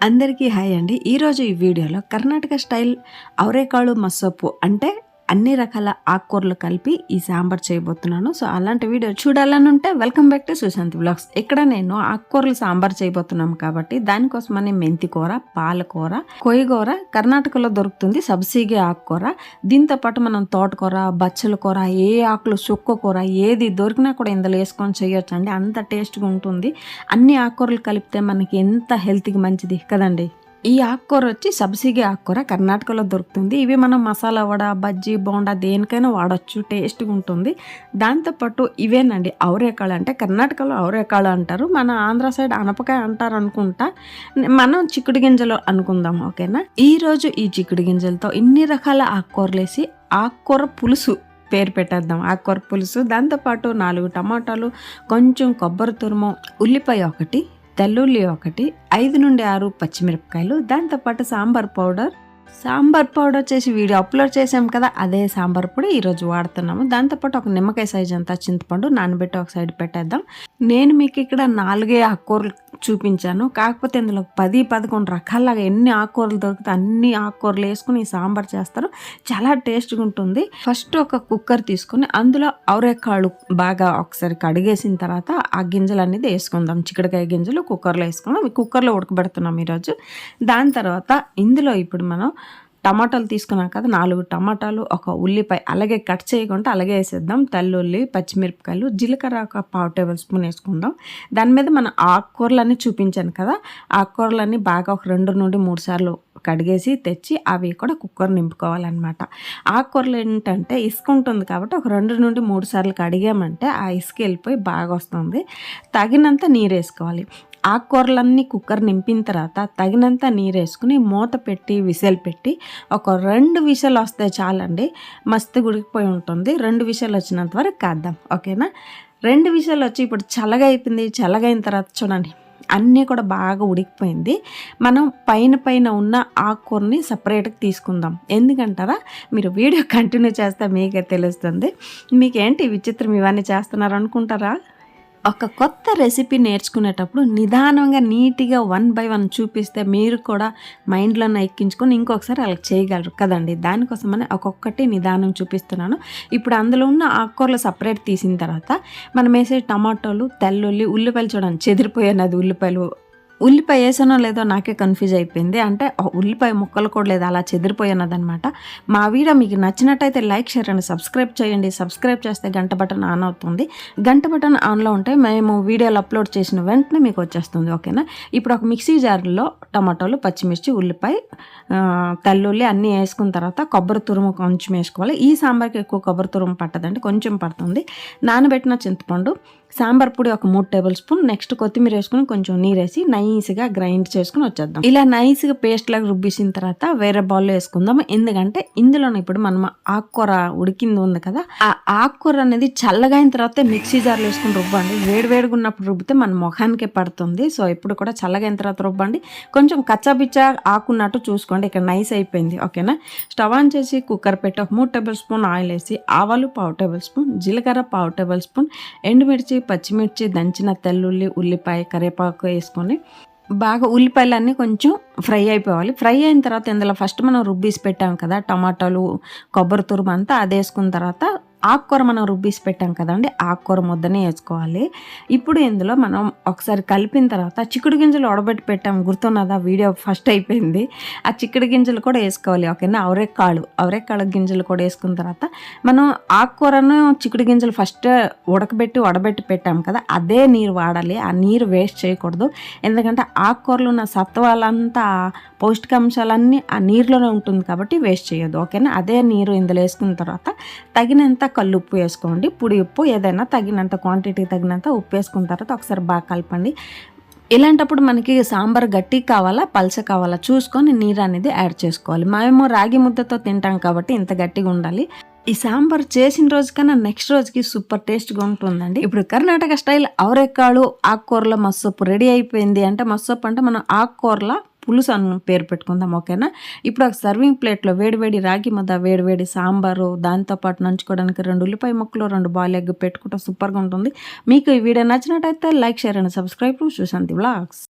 అందరికీ హాయ్ అండి. ఈరోజు ఈ వీడియోలో కర్ణాటక స్టైల్ అవరేకాಳು మసప్పు అంటే అన్ని రకాల ఆకుకూరలు కలిపి ఈ సాంబార్ చేయబోతున్నాను. సో అలాంటి వీడియో చూడాలని ఉంటే welcome back to Sushanti blogs. ఇక్కడ నేను ఆకుకూరలు సాంబార్ చేయబోతున్నాం కాబట్టి దానికోసమని మెంతికూర పాలకూర కొయ్యగూర కర్ణాటకలో దొరుకుతుంది సబ్సిడీ ఆకుకూర. దీంతో పాటు మనం తోటకూర బచ్చల కూర ఏ ఆకులు సుక్క కూర ఏది దొరికినా కూడా ఇందులో వేసుకొని చేయొచ్చు అండి అంత టేస్ట్గా ఉంటుంది. అన్ని ఆకుకూరలు కలిపితే మనకి ఎంత హెల్త్కి మంచిది కదండి? ఈ ఆకుకూర వచ్చి సబ్సిగే ఆకుకూర కర్ణాటకలో దొరుకుతుంది. ఇవి మనం మసాలా వడ బజ్జీ బోండా దేనికైనా వాడచ్చు టేస్ట్గా ఉంటుంది. దాంతోపాటు ఇవేనండి అవరేకాళ్ళు అంటే కర్ణాటకలో అవరేకాళ్ళు అంటారు. మన ఆంధ్ర సైడ్ అనపకాయ అంటారు అనుకుంటా మనం చిక్కుడు గింజలు అనుకుందాం ఓకేనా? ఈరోజు ఈ చిక్కుడు గింజలతో ఇన్ని రకాల ఆకుకూరలు వేసి ఆకుకూర పులుసు పేరు పెట్టేద్దాం. ఆకుకూర పులుసు దాంతోపాటు నాలుగు టమాటాలు కొంచెం కొబ్బరి తురుము ఉల్లిపాయ ఒకటి తెల్లుల్లి ఒకటి ఐదు నుండి ఆరు పచ్చిమిరపకాయలు దాంతోపాటు సాంబార్ పౌడర్. సాంబార్ పౌడర్ చేసి వీడియో అప్లోడ్ చేసాం కదా అదే సాంబార్ పొడి ఈరోజు వాడుతున్నాము. దాంతోపాటు ఒక నిమ్మకాయ సైజ్ అంతా చింతపండు నానబెట్టి ఒక సైడ్ పెట్టేద్దాం. నేను మీకు ఇక్కడ నాలుగే ఆకుకూరలు చూపించాను. కాకపోతే ఇందులో పది పదకొండు రకాలుగా ఎన్ని ఆకుకూరలు దొరికితే అన్ని ఆకుకూరలు వేసుకుని సాంబార్ చేస్తారు. చాలా టేస్ట్గా ఉంటుంది. ఫస్ట్ ఒక కుక్కర్ తీసుకొని అందులో అవరేకాళ్ళు బాగా ఒకసారి కడిగేసిన తర్వాత ఆ గింజలు అనేది వేసుకుందాం. చిక్కడికాయ గింజలు కుక్కర్లో వేసుకుందాం కుక్కర్లో ఉడకబెడుతున్నాం ఈరోజు. దాని తర్వాత ఇందులో ఇప్పుడు మనం టమాటాలు తీసుకున్నాం కదా నాలుగు టమాటాలు ఒక ఉల్లిపాయ అలాగే కట్ చేయకుండా అలాగే వేసేద్దాం. తెల్లుల్లి పచ్చిమిరపకాయలు జీలకర్ర ఒక పావు టేబుల్ స్పూన్ వేసుకుందాం. దాని మీద మన ఆకుకూరలన్నీ చూపించాను కదా ఆకుకూరలన్నీ బాగా ఒక రెండు నుండి మూడు సార్లు కడిగేసి తెచ్చి అవి కూడా కుక్కర్ నింపుకోవాలన్నమాట. ఆకుకూరలు ఏంటంటే ఇసుక ఉంటుంది కాబట్టి ఒక రెండు నుండి మూడు సార్లు కడిగామంటే ఆ ఇసుక వెళ్ళిపోయి బాగా వస్తుంది. తగినంత నీరు వేసుకోవాలి. ఆకుకూరలన్నీ కుక్కర్ నింపిన తర్వాత తగినంత నీరేసుకుని మూత పెట్టి విసల్ పెట్టి ఒక రెండు విషలు వస్తే చాలండి. మస్తు ఉడికిపోయి ఉంటుంది. రెండు విషయాలు వచ్చినంత వరకు కాద్దాం. ఓకేనా? రెండు విషయాలు వచ్చి ఇప్పుడు చల్లగా అయిపోయింది. చల్లగైన తర్వాత చూడండి. అన్నీ కూడా బాగా ఉడికిపోయింది. మనం పైన పైన ఉన్న ఆకుకూరని సపరేట్గా తీసుకుందాం. ఎందుకంటారా? మీరు వీడియో కంటిన్యూ చేస్తే మీకే తెలుస్తుంది. మీకేంటి విచిత్రం? ఇవన్నీ చేస్తున్నారు అనుకుంటారా ఒక కొత్త రెసిపీ నేర్చుకునేటప్పుడు నిదానంగా నీట్గా వన్ బై వన్ చూపిస్తే మీరు కూడా మైండ్లో ఎక్కించుకొని ఇంకొకసారి అలా చేయగలరు కదండి. దానికోసమని ఒక్కొక్కటి నిదానం చూపిస్తున్నాను. ఇప్పుడు అందులో ఉన్న ఆకుకూరలు సపరేట్ తీసిన తర్వాత మనం వేసే టమాటోలు తెల్లుల్లి ఉల్లిపాయలు చూడండి. చెదిరిపోయాను అది ఉల్లిపాయలు ఉల్లిపాయ వేసానో లేదో నాకే కన్ఫ్యూజ్ అయిపోయింది. అంటే ఉల్లిపాయ ముక్కలు కూడా లేదు అలా చెదిరిపోయినదనమాట మా వీడియో మీకు నచ్చినట్టయితే లైక్ షేర్ అండ్ సబ్స్క్రైబ్ చేయండి. సబ్స్క్రైబ్ చేస్తే గంట బటన్ ఆన్ అవుతుంది. గంట బటన్ ఆన్లో ఉంటే మేము వీడియోలు అప్లోడ్ చేసిన వెంటనే మీకు వచ్చేస్తుంది. ఓకేనా? ఇప్పుడు ఒక మిక్సీ జార్లో టమాటోలు పచ్చిమిర్చి ఉల్లిపాయ తెల్లుల్లి అన్నీ వేసుకున్న తర్వాత కొబ్బరి తురుము కొంచెం వేసుకోవాలి. ఈ సాంబార్కి ఎక్కువ కొబ్బరి తురుము పట్టదండి. కొంచెం పడుతుంది. నానబెట్టిన చింతపండు సాంబార్ పొడి ఒక మూడు టేబుల్ స్పూన్ నెక్స్ట్ కొత్తిమీర వేసుకుని కొంచెం నీరు వేసి నైస్గా గ్రైండ్ చేసుకుని వచ్చేద్దాం. ఇలా నైస్గా పేస్ట్ లాగా రుబ్బిసిన తర్వాత వేరే బౌల్లో వేసుకుందాం ఎందుకంటే ఇందులో ఇప్పుడు మనం ఆకుకూర ఉడికింది ఉంది కదా ఆ ఆకుకూర అనేది చల్లగా అయిన తర్వాత మిక్సీ జార్లో వేసుకుని రుబ్బండి. వేడి వేడిగా ఉన్నప్పుడు రుబ్బితే మన ముఖానికే పడుతుంది. సో ఇప్పుడు కూడా చల్లగా అయిన తర్వాత రుబ్బండి. కొంచెం కచ్చాబిచ్చ ఆకున్నట్టు చూసుకోండి. ఇక్కడ నైస్ అయిపోయింది. ఓకేనా? స్టవ్ ఆన్ చేసి కుక్కర్ పెట్టి ఒక మూడు టేబుల్ స్పూన్ ఆయిల్ వేసి ఆవాలు పావు టేబుల్ స్పూన్ జీలకర్ర పావు టేబుల్ స్పూన్ ఎండుమిర్చి పచ్చిమిర్చి దంచిన తెల్లుల్లి ఉల్లిపాయ కరివేపాకు వేసుకొని బాగా ఉల్లిపాయలన్నీ కొంచెం ఫ్రై అయిపోవాలి. ఫ్రై అయిన తర్వాత ఇందులో ఫస్ట్ మనం రుబ్బీసి పెట్టాం కదా టమాటాలు కొబ్బరి తురుము అంతా అది వేసుకున్న తర్వాత ఆకుకూర మనం రుబ్బీసి పెట్టాం కదండి ఆకుకూర ముద్దనే వేసుకోవాలి. ఇప్పుడు ఇందులో మనం ఒకసారి కలిపిన తర్వాత చిక్కుడు గింజలు ఉడబెట్టి పెట్టాం గుర్తున్నదా? వీడియో ఫస్ట్ అయిపోయింది. ఆ చిక్కుడు గింజలు కూడా వేసుకోవాలి ఓకేనా? అవరేకాళ్ళు అవరేకాಳು గింజలు కూడా వేసుకున్న తర్వాత మనం ఆకుకూరను చిక్కుడు గింజలు ఫస్ట్ ఉడకబెట్టి ఉడబెట్టి పెట్టాం కదా అదే నీరు వాడాలి. ఆ నీరు వేస్ట్ చేయకూడదు. ఎందుకంటే ఆకుకూరలు ఉన్న సత్వాలంతా పౌష్టికాంశాలన్నీ ఆ నీరులోనే ఉంటుంది కాబట్టి వేస్ట్ చేయొద్దు ఓకేనా? అదే నీరు ఇందులో వేసుకున్న తర్వాత తగినంత కల్లుప్పు వేసుకోండి. పొడి ఉప్పు ఏదైనా తగినంత క్వాంటిటీ తగినంత ఉప్పు వేసుకున్న తర్వాత ఒకసారి బాగా కలపండి. ఇలాంటప్పుడు మనకి సాంబార్ గట్టి కావాలా పల్చ కావాలా చూసుకొని నీరు అనేది యాడ్ చేసుకోవాలి. మేము రాగి ముద్దతో తింటాం కాబట్టి ఇంత గట్టిగా ఉండాలి. ఈ సాంబార్ చేసిన రోజు కన్నా నెక్స్ట్ రోజుకి సూపర్ టేస్ట్గా ఉంటుందండి. ఇప్పుడు కర్ణాటక స్టైల్ అవరెక్కాಳು ఆకుకూరల మస్సొప్పు రెడీ అయిపోయింది అంటే మస్సొప్పు అంటే మనం ఆకుకూరల పులుసు అని పేరు పెట్టుకుందాం ఓకేనా? ఇప్పుడు ఒక సర్వింగ్ ప్లేట్లో వేడివేడి రాగి ముద్ద వేడివేడి సాంబారు దాంతోపాటు నంచుకోవడానికి రెండు ఉల్లిపాయ ముక్కలు రెండు బాయిల్ ఎగ్ పెట్టుకుంటే సూపర్గా ఉంటుంది. మీకు ఈ వీడియో నచ్చినట్టయితే like share and subscribe. To Sushanti blogs